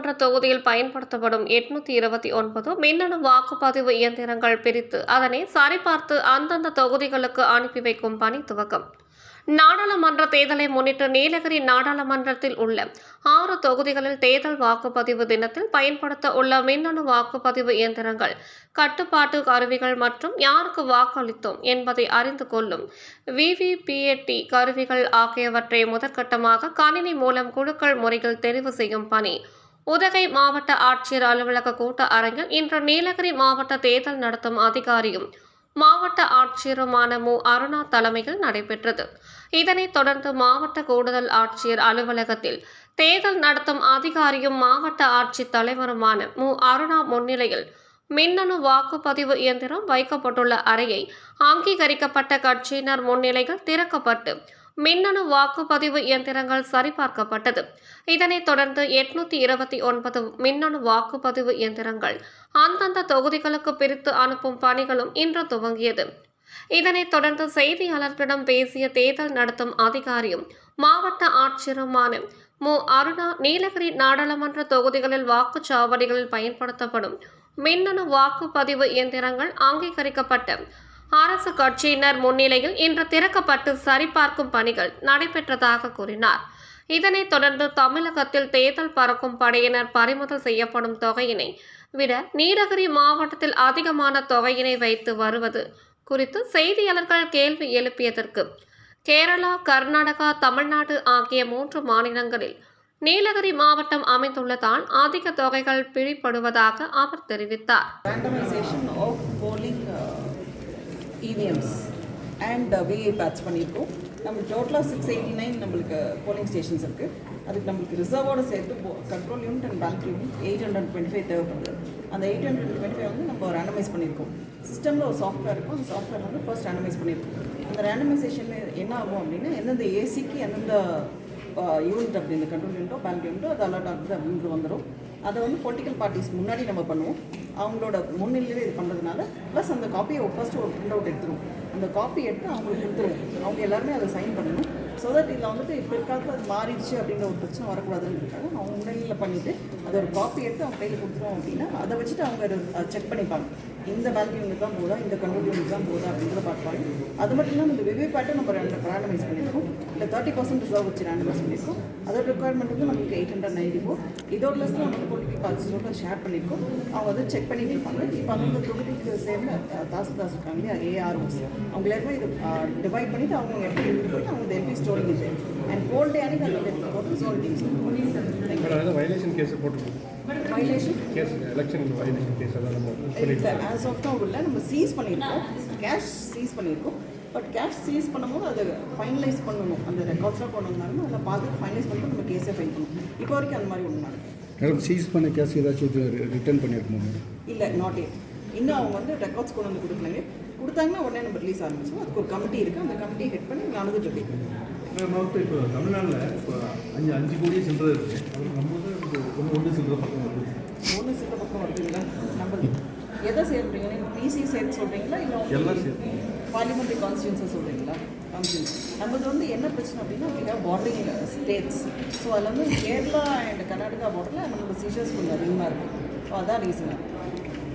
தொகுதியில் பயன்படுத்தப்படும் எட்நூத்தி இருபத்தி ஒன்பது மின்னணு வாக்குப்பதிவு இயந்திரங்கள் பிரித்து அதனை சரிபார்த்து அந்தந்த தொகுதிகளுக்கு அனுப்பி வைக்கும் பணி துவக்கம். நாடாளுமன்ற தேர்தலை முன்னிட்டு நீலகிரி நாடாளுமன்றத்தில் உள்ள ஆறு தொகுதிகளில் தேர்தல் வாக்குப்பதிவு தினத்தில் பயன்படுத்த உள்ள மின்னணு வாக்குப்பதிவு இயந்திரங்கள் கட்டுப்பாட்டு கருவிகள் மற்றும் யாருக்கு வாக்களித்தோம் என்பதை அறிந்து கொள்ளும் விவிபிஏடி கருவிகள் ஆகியவற்றை முதற்கட்டமாக கணினி மூலம் குழுக்கள் முறையில் தெரிவு செய்யும் பணி. உதகை மாவட்ட ஆட்சியர் அலுவலக கூட்ட அரங்கில் இன்று நீலகிரி மாவட்ட தேர்தல் நடத்தும் அதிகாரியும் மாவட்ட ஆட்சியருமான மு. அருணா தலைமையில் நடைபெற்றது. இதனைத் தொடர்ந்து மாவட்ட கூடுதல் ஆட்சியர் அலுவலகத்தில் தேர்தல் நடத்தும் அதிகாரியும் மாவட்ட ஆட்சித் தலைவருமான மு. அருணா முன்னிலையில் மின்னணு வாக்குப்பதிவு இயந்திரம் வைக்கப்பட்டுள்ள அறையை அங்கீகரிக்கப்பட்ட கட்சியினர் முன்னிலையில் திறக்கப்பட்டு மின்னணு வாக்குப்பதிவு இயந்திரங்கள் சரிபார்க்கப்பட்டது. இதனைத் தொடர்ந்து எட்நூத்தி இருபத்தி ஒன்பது மின்னணு வாக்குப்பதிவு இயந்திரங்கள் அந்தந்த தொகுதிகளுக்கு பிரித்து அனுப்பும் பணிகளும் இன்று துவங்கியது. இதனைத் தொடர்ந்து செய்தியாளர்களிடம் பேசிய தேர்தல் நடத்தும் அதிகாரியும் மாவட்ட ஆட்சியருமான மு. அருணா நீலகிரி நாடாளுமன்ற தொகுதிகளில் வாக்குச்சாவடிகளில் பயன்படுத்தப்படும் மின்னணு வாக்குப்பதிவு இயந்திரங்கள் அங்கீகரிக்கப்பட்ட அரசு கட்சியினர் முன்னிலையில் இன்று திறக்கப்பட்டு சரிபார்க்கும் பணிகள் நடைபெற்றதாக கூறினார். இதனைத் தொடர்ந்து தமிழகத்தில் தேர்தல் பறக்கும் படையினர் பறிமுதல் செய்யப்படும் தொகையினை விட நீலகிரி மாவட்டத்தில் அதிகமான தொகையினை வைத்து வருவது குறித்து செய்தியாளர்கள் கேள்வி எழுப்பியதற்கு கேரளா கர்நாடகா தமிழ்நாடு ஆகிய மூன்று மாநிலங்களில் நீலகிரி மாவட்டம் அமைந்துள்ளதால் அதிக தொகைகள் பிடிபடுவதாக அவர் தெரிவித்தார். இவிஎம்ஸ் அண்ட் விஏ பேட்ச் பண்ணியிருக்கோம். நம்ம டோட்டலாக சிக்ஸ் எயிட்டி நைன் நம்மளுக்கு போலிங் ஸ்டேஷன்ஸ் இருக்குது அதுக்கு நம்மளுக்கு ரிசர்வோடு சேர்த்து control unit and bank unit eight hundred twenty five தேவைப்படுது. அந்த எயிட் ஹண்ட்ரட் டுவெண்ட்டி ஃபைவ் வந்து நம்ம ரேண்டமைஸ் பண்ணியிருக்கோம். சிஸ்டமில் ஒரு சாஃப்ட்வேர் இருக்கும். அந்த சாஃப்ட்வேர் வந்து ஃபர்ஸ்ட் ரேண்டமைஸ் பண்ணியிருக்கோம். அந்த ரேண்டமைசேஷன் என்ன ஆகும் அப்படின்னா எந்தெந்த ஏசிக்கு எந்தெந்த யூனிட் அப்படி இந்த கண்ட்ரோல் யூனிட்டோ பேங்க் யூனிட்டோ அது அலர்ட் ஆகுது அப்படின்ட்டு வந்துடும் அதை வந்து பொலிட்டிக்கல் பார்ட்டிஸ் முன்னாடி நம்ம பண்ணுவோம். அவங்களோட முன்னிலையில் இது பண்ணுறதுனால ப்ளஸ் அந்த காப்பியை ஃபர்ஸ்ட் ஒரு பிரிண்ட் அவுட் எடுத்துருவோம் அந்த காப்பி எடுத்து அவங்களுக்கு கொடுத்துருவோம் அவங்க எல்லாருமே அதை சைன் பண்ணணும். ஸோ தட் இதில் வந்துட்டு இப்போ இருக்காது அது மாறிடுச்சு அப்படிங்கிற ஒரு பிரச்சனை வரக்கூடாதுன்றதுக்காக அவங்க முன்னிலையில் பண்ணிவிட்டு அதை ஒரு காப்பி எடுத்து அவங்க கையில் கொடுத்துருவோம் அப்படின்னா அதை வச்சுட்டு அவங்க செக் பண்ணிப்பாங்க. இந்த பேங்க் யூனிட் தான் போதா? இந்த கண்ட்ரோல் யூனிட் தான் போதா? அப்படின்றத பார்ப்பாங்க. அது மட்டும் இல்லாமல் இந்த விவே பேட்டை நம்ம ரெண்டு ரேண்டமைஸ் பண்ணியிருக்கோம். இல்லை தேர்ட்டி பர்சன்ட் ரிசர்வ் வச்சு ரேண்டமைஸ் பண்ணியிருக்கோம். அதோட ரெக்குவயர்மெண்ட் வந்து நமக்கு எயிட் ஹண்ட்ரட் நைன்டி ஃபோர் இதோட தான் நம்ம பொலிட்டிக்கல் பாலிசியோட ஷேர் பண்ணியிருக்கோம். அவங்க வந்து செக் பண்ணிட்டு இருப்பாங்க. இப்போ அந்த தொகுதிக்கு சேர்ந்த தாசு தாசில்தாஸ் இருக்காங்க இல்லையா? ஏஆர்ஓஸ் அவங்க எல்லாருமே இது டிவைட் பண்ணிட்டு அவங்க எப்படி எடுத்துட்டு அவங்க எல்பி ஸ்டோர் இது அண்ட் கோல்டே அன்னைக்கு அந்த எடுத்து போட்டு அதான் வயலேஷன் கேஸ் போட்டுருக்கோம். Violation case election violation case அதான் நம்ம ஆஸ் ஆஃப் நோ இல்லை. நம்ம சீஸ் பண்ணியிருக்கோம். கேஷ் சீஸ் பண்ணியிருக்கோம். பட் கேஷ் சீஸ் பண்ணும்போது அதை ஃபைனலைஸ் பண்ணணும். அந்த ரெக்கார்ட்ஸ்லாம் கொண்டு வந்தாங்கன்னா அதில் பார்த்து ஃபைனலைஸ் பண்ணிட்டு நம்ம கேஸை ஃபைல் பண்ணணும். இப்போ வரைக்கும் அந்த மாதிரி ஒன்று மேடம் சீஸ் பண்ண கேஸ் ஏதாச்சும் ரிட்டர்ன் பண்ணியிருக்கோம் இல்லை நாட் எட் இன்னும் அவங்க வந்து ரெக்கார்ட்ஸ் கொண்டு வந்து கொடுக்கலங்க. கொடுத்தாங்கன்னா உடனே நம்ம ரிலீஸ் ஆரம்பிச்சோம் அதுக்கு ஒரு கமிட்டி இருக்குது அந்த கமிட்டியை ஹெட் பண்ணி நடந்துட்டு இருக்கு நமக்கு இப்போ தமிழ்நாட்டில் இப்போ அஞ்சு அஞ்சு கோடி சில்லறை இருக்குது அப்புறம் நம்ம ஒன்று ஒன்று சில்லறை பக்கம் வருது. ஒன்று சில பக்கம் வருதுங்களா? நம்ம எதை சேர்க்குறீங்க நீங்கள் பிசி சேர்த்து சொல்கிறீங்களா இல்லை எல்லாம் சேர்த்து. பார்லிமெண்ட்ரி கான்ஸ்டியூன்ஸை சொல்கிறீங்களா கான்ஸ்டியூன்ஸ் வந்து என்ன பிரச்சனை அப்படின்னா அப்படின்னா பார்டரிங் ஸ்டேட்ஸ் ஸோ அதில் வந்து கேரளா அண்ட் கர்நாடகா பார்டரில் நம்மளோட சீஷர்ஸ் கொஞ்சம் அதிகமாக இருக்குது ஸோ அதான் ரீசன்